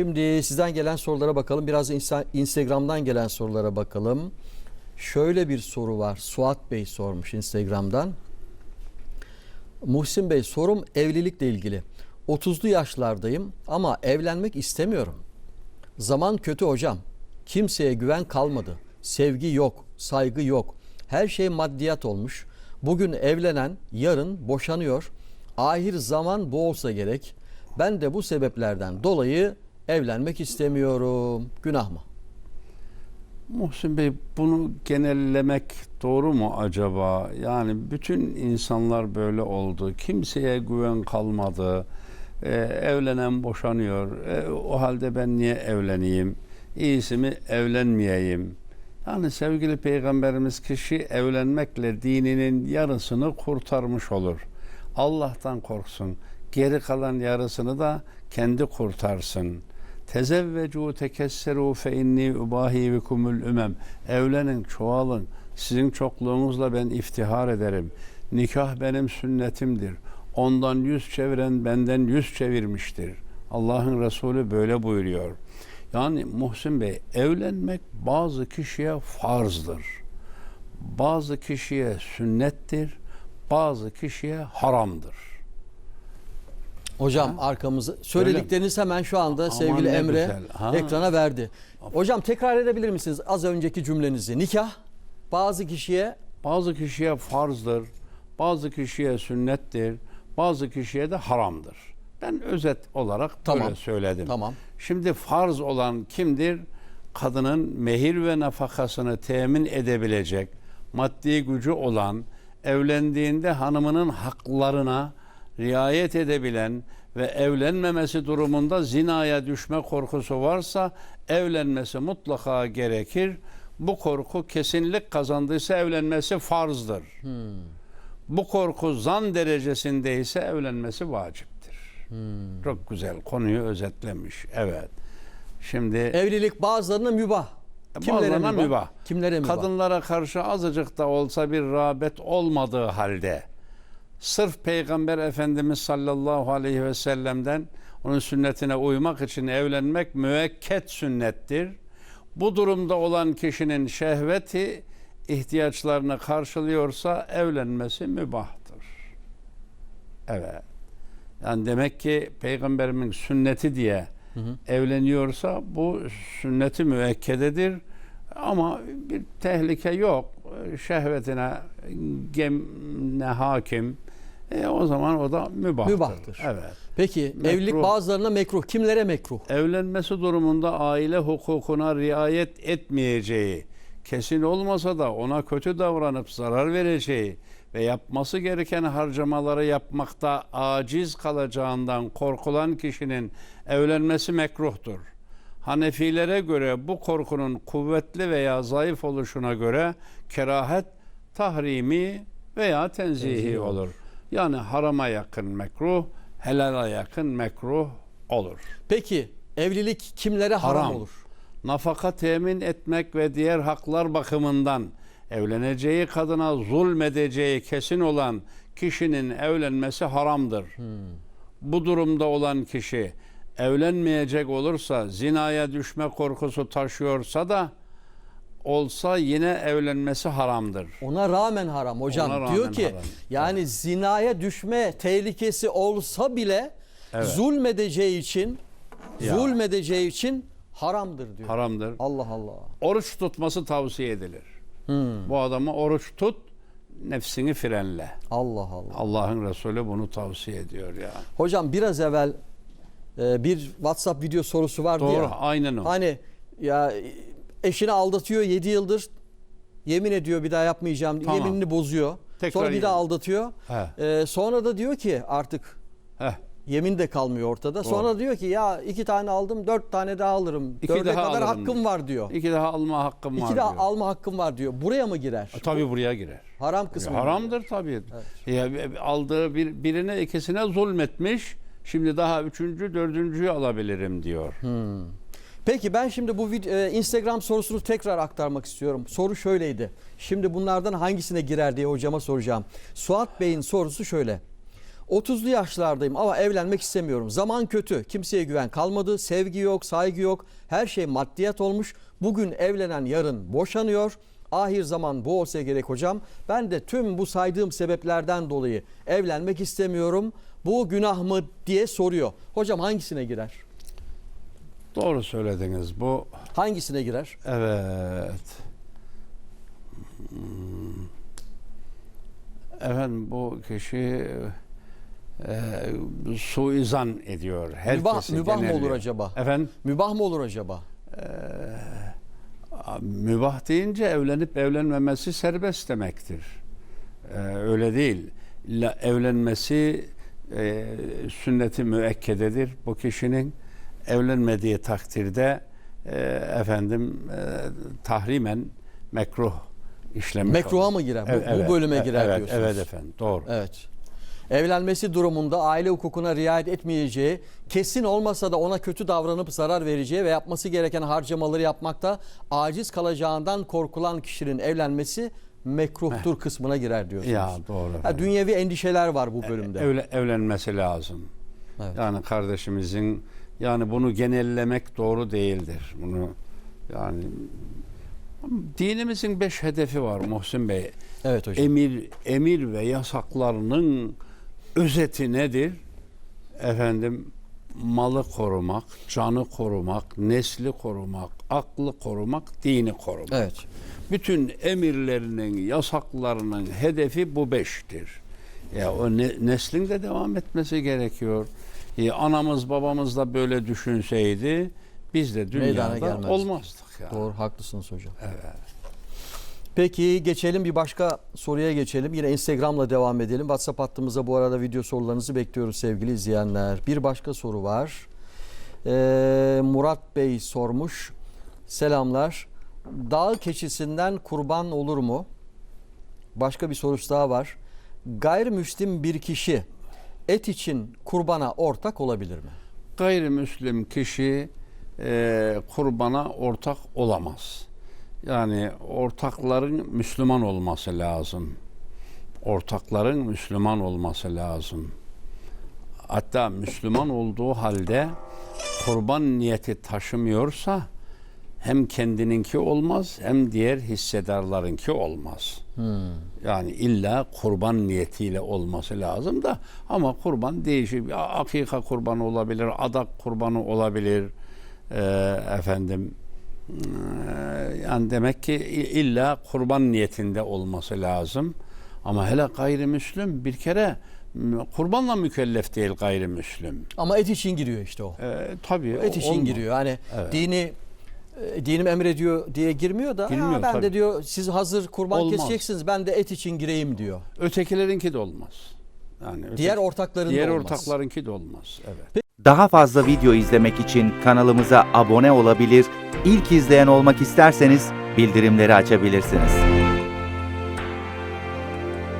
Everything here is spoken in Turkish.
Şimdi sizden gelen sorulara bakalım. Biraz insta- Instagram'dan gelen sorulara bakalım. Şöyle bir soru var. Suat Bey sormuş Instagram'dan. Muhsin Bey sorum evlilikle ilgili. 30'lu yaşlardayım ama evlenmek istemiyorum. Zaman kötü hocam. Kimseye güven kalmadı. Sevgi yok, saygı yok. Her şey maddiyat olmuş. Bugün evlenen yarın boşanıyor. Ahir zaman bu olsa gerek. Ben de bu sebeplerden dolayı evlenmek istemiyorum. Günah mı? Muhsin Bey bunu genellemek doğru mu acaba? Yani bütün insanlar böyle oldu. Kimseye güven kalmadı. Ee, evlenen boşanıyor. Ee, o halde ben niye evleneyim? İyisi mi evlenmeyeyim? Yani sevgili peygamberimiz kişi evlenmekle dininin yarısını kurtarmış olur. Allah'tan korksun. Geri kalan yarısını da kendi kurtarsın. Tezevvecu tekesseru fe inni ubahi bikumul ümem. Evlenin, çoğalın. Sizin çokluğunuzla ben iftihar ederim. Nikah benim sünnetimdir. Ondan yüz çeviren benden yüz çevirmiştir. Allah'ın Resulü böyle buyuruyor. Yani Muhsin Bey evlenmek bazı kişiye farzdır. Bazı kişiye sünnettir. Bazı kişiye haramdır. Hocam arkamızı söyledikleriniz hemen şu anda Aman sevgili Emre. Ha. ekrana verdi. Hocam tekrar edebilir misiniz az önceki cümlenizi? Nikah bazı kişiye Bazı kişiye farzdır, bazı kişiye sünnettir, bazı kişiye de haramdır. Ben özet olarak Tamam. böyle söyledim. Tamam. Şimdi farz olan kimdir? Kadının mehir ve nafakasını temin edebilecek, maddi gücü olan, evlendiğinde hanımının haklarına riayet edebilen ve evlenmemesi durumunda zinaya düşme korkusu varsa evlenmesi mutlaka gerekir. Bu korku kesinlik kazandıysa evlenmesi farzdır. Bu korku zan derecesindeyse evlenmesi vaciptir. Çok güzel konuyu özetlemiş. Evet. Şimdi evlilik bazılarına mübah. Kimlere bazılarına mübah. Kimlere mübah? kadınlara karşı azıcık da olsa bir rağbet olmadığı halde sırf Peygamber Efendimiz sallallahu aleyhi ve sellem'den onun sünnetine uymak için evlenmek müekket sünnettir. Bu durumda olan kişinin şehveti ihtiyaçlarını karşılıyorsa evlenmesi mübahtır. Evet. Yani demek ki Peygamberimin sünneti diye evleniyorsa bu sünneti müekkededir. Ama bir tehlike yok. Şehvetine gemne hakim. E, o zaman o da mübahtır. Mübahtır. Evet. Peki Mekruh. evlilik bazılarına mekruh. Kimlere mekruh? Evlenmesi durumunda aile hukukuna riayet etmeyeceği, kesin olmasa da ona kötü davranıp zarar vereceği ve yapması gereken harcamaları yapmakta aciz kalacağından korkulan kişinin evlenmesi mekruhtur. Hanefilere göre bu korkunun kuvvetli veya zayıf oluşuna göre kerahet tahrimi veya tenzihi Tenzihi olur. Yani harama yakın mekruh, helala yakın mekruh olur. Peki evlilik kimlere haram, Haram. olur? Nafaka temin etmek ve diğer haklar bakımından evleneceği kadına zulmedeceği kesin olan kişinin evlenmesi haramdır. Bu durumda olan kişi evlenmeyecek olursa zinaya düşme korkusu taşıyorsa da olsa yine evlenmesi haramdır. Ona rağmen haram hocam. Ona rağmen Diyor ki haram. yani zinaya düşme tehlikesi olsa bile Evet. zulmedeceği için Ya. zulmedeceği için haramdır diyor. Haramdır. Allah Allah. Oruç tutması tavsiye edilir. Bu adama oruç tut, nefsini frenle. Allah Allah. Allah'ın Resulü bunu tavsiye ediyor ya. Hocam biraz evvel e, bir WhatsApp video sorusu vardı Doğru, ya. aynen o. Hani ya eşini aldatıyor 7 yıldır yemin ediyor bir daha yapmayacağım Tamam. yeminini bozuyor. Tekrar sonra bir daha aldatıyor. He. E, sonra da diyor ki artık Heh, yemin de kalmıyor ortada. Sonra diyor ki ya iki tane aldım dört tane daha alırım. İki Dörde daha kadar alırım hakkım var diyor. iki daha alma hakkım var İki daha diyor. alma hakkım var diyor. Buraya mı girer? E, Tabii buraya girer. Haram kısmı. mı Haramdır tabii. Ya, aldığı bir, birine ikisine zulmetmiş. Şimdi daha üçüncü, dördüncüyü alabilirim diyor. Peki ben şimdi bu e, Instagram sorusunu tekrar aktarmak istiyorum. Soru şöyleydi. Şimdi bunlardan hangisine girer diye hocama soracağım. Suat Bey'in sorusu şöyle. 30'lu yaşlardayım ama evlenmek istemiyorum. Zaman kötü. Kimseye güven kalmadı. Sevgi yok, saygı yok. Her şey maddiyat olmuş. Bugün evlenen yarın boşanıyor. Ahir zaman bu olsa gerek hocam. Ben de tüm bu saydığım sebeplerden dolayı evlenmek istemiyorum. Bu günah mı diye soruyor. Hocam hangisine girer? Doğru söylediniz. Bu Hangisine girer? evet. Hmm. Efendim bu kişi e, suizan ediyor. Herkesi Mübah, mübah mı genelliyor. olur acaba? Efendim Mübah mı olur acaba? mübah deyince evlenip evlenmemesi serbest demektir. Ee, öyle değil. La, evlenmesi e, sünneti müekkededir. Bu kişinin evlenmediği takdirde e, efendim e, tahrimen mekruh işlemiş Mekruha olur. mı girer? Bu- Evet, bu bölüme girer evet, diyorsunuz. Evet efendim doğru. Evet. Evlenmesi durumunda aile hukukuna riayet etmeyeceği, kesin olmasa da ona kötü davranıp zarar vereceği ve yapması gereken harcamaları yapmakta aciz kalacağından korkulan kişinin evlenmesi mekruhtur kısmına girer diyorsunuz. Ya doğru. Ha, dünyevi endişeler var bu bölümde. Evle- evlenmesi lazım. Evet. Yani kardeşimizin yani bunu genellemek doğru değildir. Bunu yani dinimizin beş hedefi var Muhsin Bey. Evet hocam. Emir emir ve yasaklarının özeti nedir? Efendim malı korumak, canı korumak, nesli korumak, aklı korumak, dini korumak. Evet. Bütün emirlerinin, yasaklarının hedefi bu beştir. Ya o ne, neslin de devam etmesi gerekiyor. E, anamız babamız da böyle düşünseydi biz de Meydana dünyada gelmezdik. olmazdık. Ya. Doğru haklısınız hocam. Peki geçelim bir başka soruya geçelim. Yine Instagram'la devam edelim. WhatsApp hattımıza bu arada video sorularınızı bekliyoruz sevgili izleyenler. Bir başka soru var. Ee, Murat Bey sormuş. Selamlar. Dağ keçisinden kurban olur mu? Başka bir sorusu daha var. Gayrimüslim bir kişi et için kurbana ortak olabilir mi? Gayrimüslim kişi e, kurbana ortak olamaz. Yani ortakların Müslüman olması lazım. Ortakların Müslüman olması lazım. Hatta Müslüman olduğu halde kurban niyeti taşımıyorsa hem kendininki olmaz hem diğer hissedarlarınki olmaz. Yani illa kurban niyetiyle olması lazım da ama kurban değişir. Akika kurbanı olabilir, adak kurbanı olabilir. Ee, efendim ee, yani demek ki illa kurban niyetinde olması lazım. Ama hele gayrimüslim bir kere kurbanla mükellef değil gayrimüslim. Ama et için giriyor işte o. Ee, tabii Et için olmaz. giriyor. Hani Evet. dini e, dinim emrediyor diye girmiyor da Girmiyor, "Aa, ben de tabii. diyor siz hazır kurban Olmaz. keseceksiniz ben de et için gireyim diyor. Ötekilerinki de olmaz. Yani öteki- Diğer ortakların diğer da olmaz. ortaklarınki de olmaz. Evet. Daha fazla video izlemek için kanalımıza abone olabilir, ilk izleyen olmak isterseniz bildirimleri açabilirsiniz.